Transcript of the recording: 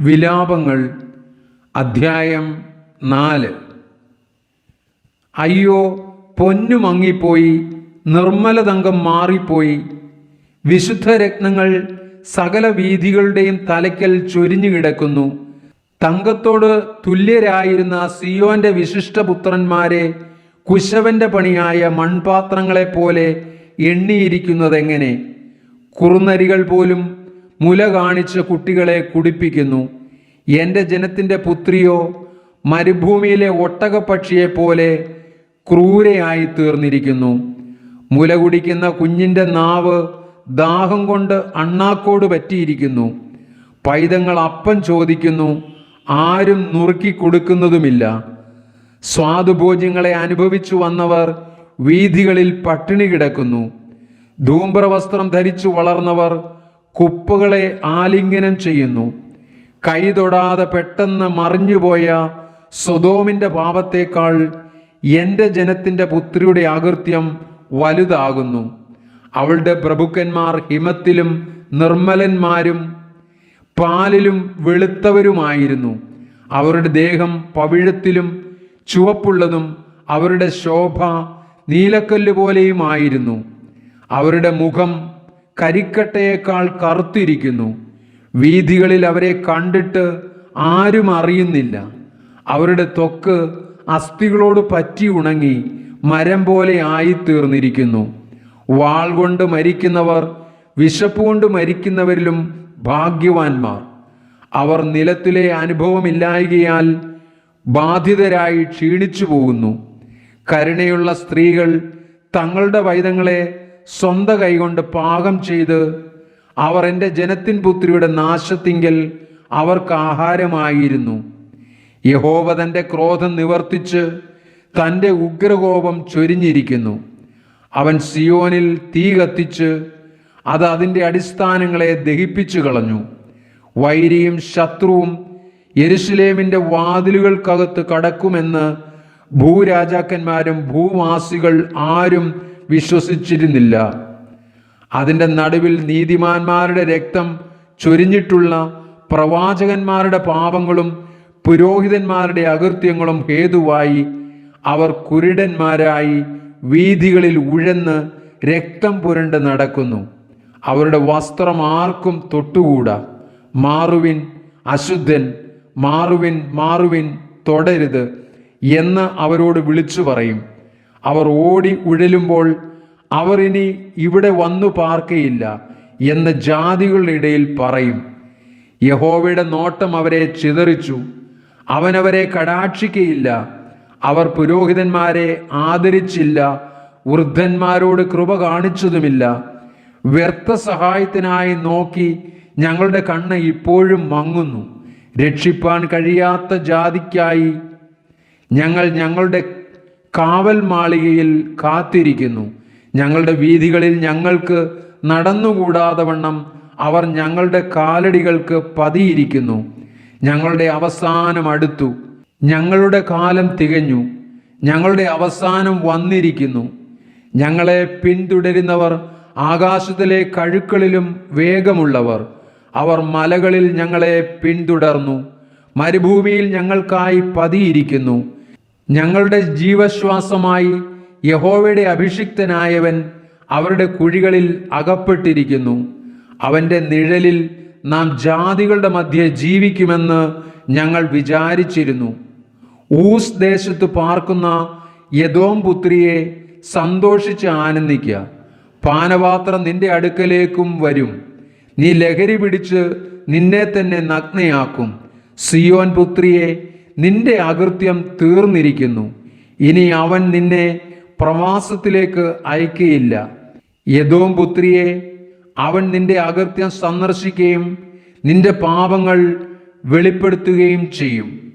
വിലാപങ്ങൾ അധ്യായം നാല്. അയ്യോ പൊന്നു മങ്ങിപ്പോയി നിർമ്മലതങ്കം മാറിപ്പോയി. വിശുദ്ധ രത്നങ്ങൾ സകല വീഥികളുടെയും തലയ്ക്കൽ ചൊരിഞ്ഞു കിടക്കുന്നു. തങ്കത്തോട് തുല്യരായിരുന്ന സിയോന്റെ വിശിഷ്ടപുത്രന്മാരെ കുശവന്റെ പണിയായ മൺപാത്രങ്ങളെപ്പോലെ എണ്ണിയിരിക്കുന്നതെങ്ങനെ? കുറുനരികൾ പോലും മുല കാണിച്ച് കുട്ടികളെ കുടിപ്പിക്കുന്നു. എന്റെ ജനത്തിന്റെ പുത്രിയോ മരുഭൂമിയിലെ ഒട്ടകപ്പക്ഷിയെ പോലെ ക്രൂരയായി തീർന്നിരിക്കുന്നു മുല കുടിക്കുന്ന കുഞ്ഞിന്റെ നാവ് ദാഹം കൊണ്ട് അണ്ണാക്കോട് പറ്റിയിരിക്കുന്നു. പൈതങ്ങൾ അപ്പം ചോദിക്കുന്നു ആരും നുറുക്കി കൊടുക്കുന്നതുമില്ല. സ്വാദുഭോജ്യങ്ങളെ അനുഭവിച്ചു വന്നവർ വീഥികളിൽ പട്ടിണി കിടക്കുന്നു. ധൂമ്രവസ്ത്രം ധരിച്ചു വളർന്നവർ കുപ്പുകളെ ആലിംഗനം ചെയ്യുന്നു. കൈ തൊടാതെ പെട്ടെന്ന് മറിഞ്ഞുപോയ സ്വതോമിന്റെ പാപത്തേക്കാൾ എന്റെ ജനത്തിന്റെ പുത്രിയുടെ ആകൃത്യം വലുതാകുന്നു. അവളുടെ പ്രഭുക്കന്മാർ ഹിമത്തിലും നിർമ്മലന്മാരും പാലിലും വെളുത്തവരുമായിരുന്നു. അവരുടെ ദേഹം പവിഴത്തിലും ചുവപ്പുള്ളതും അവരുടെ ശോഭ നീലക്കല്ല് പോലെയുമായിരുന്നു അവരുടെ മുഖം കരിക്കട്ടയേക്കാൾ കറുത്തിരിക്കുന്നു. വീതികളിൽ അവരെ കണ്ടിട്ട് ആരും അറിയുന്നില്ല. അവരുടെ ത്വക്ക് അസ്ഥികളോട് പറ്റി ഉണങ്ങി മരം പോലെ ആയിത്തീർന്നിരിക്കുന്നു. വാൾ കൊണ്ട് മരിക്കുന്നവർ വിശപ്പ് കൊണ്ട് മരിക്കുന്നവരിലും ഭാഗ്യവാന്മാർ. അവർ നിലത്തിലെ അനുഭവമില്ലായകയാൽ ബാധിതരായി ക്ഷീണിച്ചു പോകുന്നു കരുണയുള്ള സ്ത്രീകൾ തങ്ങളുടെ വൈദങ്ങളെ സ്വന്ത കൈകൊണ്ട് പാകം ചെയ്ത് അവർ എന്റെ ജനത്തിൻ പുത്രിയുടെ നാശത്തിങ്കൽ അവർക്ക് ആഹാരമായിരുന്നു. യഹോവ തന്റെ ക്രോധം നിവർത്തിച്ച് തന്റെ ഉഗ്രകോപം ചൊരിഞ്ഞിരിക്കുന്നു. അവൻ സിയോനിൽ തീ കത്തിച്ച് അത് അതിന്റെ അടിസ്ഥാനങ്ങളെ ദഹിപ്പിച്ചു കളഞ്ഞു. വൈരിയും ശത്രുവും യെരുഷലേമിന്റെ വാതിലുകൾക്കകത്ത് കടക്കുമെന്ന് ഭൂരാജാക്കന്മാരും ഭൂവാസികൾ ആരും വിശ്വസിച്ചിരുന്നില്ല. അതിന്റെ നടുവിൽ നീതിമാന്മാരുടെ രക്തം ചൊരിഞ്ഞിട്ടുള്ള പ്രവാചകന്മാരുടെ പാപങ്ങളും പുരോഹിതന്മാരുടെ അകൃത്യങ്ങളും ഹേതുവായി അവർ കുരുടന്മാരായി വീഥികളിൽ ഉഴന്ന് രക്തം പുരണ്ട് നടക്കുന്നു. അവരുടെ വസ്ത്രം ആർക്കും തൊട്ടുകൂടാ. മാറുവിൻ അശുദ്ധൻ മാറുവിൻ മാറുവിൻ തൊടരുത് എന്ന് അവരോട് വിളിച്ചു പറയും. അവർ ഓടി ഉഴലുമ്പോൾ അവർ ഇനി ഇവിടെ വന്നു പാർക്കയില്ല എന്ന് ജാതികളുടെ ഇടയിൽ പറയും. യഹോവയുടെ നോട്ടം അവരെ ചിതറിച്ചു. അവനവരെ കടാക്ഷിക്കയില്ല. അവർ പുരോഹിതന്മാരെ ആദരിച്ചില്ല. വൃദ്ധന്മാരോട് കൃപ കാണിച്ചതുമില്ല. വ്യർത്ഥ സഹായത്തിനായി നോക്കി ഞങ്ങളുടെ കണ്ണ് ഇപ്പോഴും മങ്ങുന്നു. രക്ഷിപ്പാൻ കഴിയാത്ത ജാതിക്കായി ഞങ്ങൾ ഞങ്ങളുടെ കാവൽ മാളികയിൽ കാത്തിരിക്കുന്നു. ഞങ്ങളുടെ വീഥികളിൽ ഞങ്ങൾക്ക് നടന്നുകൂടാതെ വണ്ണം അവർ ഞങ്ങളുടെ കാലടികൾക്ക് പതിയിരിക്കുന്നു. ഞങ്ങളുടെ അവസാനം അടുത്തു. ഞങ്ങളുടെ കാലം തികഞ്ഞു. ഞങ്ങളുടെ അവസാനം വന്നിരിക്കുന്നു. ഞങ്ങളെ പിന്തുടരുന്നവർ ആകാശത്തിലെ കഴുക്കളിലും വേഗമുള്ളവർ. അവർ മലകളിൽ ഞങ്ങളെ പിന്തുടർന്നു. മരുഭൂമിയിൽ ഞങ്ങൾക്കായി പതിയിരിക്കുന്നു. ഞങ്ങളുടെ ജീവശ്വാസമായി യഹോവയുടെ അഭിഷിക്തനായവൻ അവരുടെ കുഴികളിൽ അകപ്പെട്ടിരിക്കുന്നു. അവന്റെ നിഴലിൽ നാം ജാതികളുടെ മധ്യെ ജീവിക്കുമെന്ന് ഞങ്ങൾ വിചാരിച്ചിരുന്നു. ഊസ് ദേശത്ത് പാർക്കുന്ന യദോം പുത്രിയെ സന്തോഷിച്ച് ആനന്ദിക്കുക പാനപാത്രം നിന്റെ അടുക്കലേക്കും വരും. നീ ലഹരി പിടിച്ച് നിന്നെ തന്നെ നഗ്നയാക്കും. സിയോൻ പുത്രിയെ നിന്റെ അകൃത്യം തീർന്നിരിക്കുന്നു. ഇനി അവൻ നിന്നെ പ്രവാസത്തിലേക്ക് അയക്കുകയില്ല. യദോം പുത്രിയെ അവൻ നിന്റെ അകൃത്യം സന്ദർശിക്കുകയും നിന്റെ പാപങ്ങൾ വെളിപ്പെടുത്തുകയും ചെയ്യും.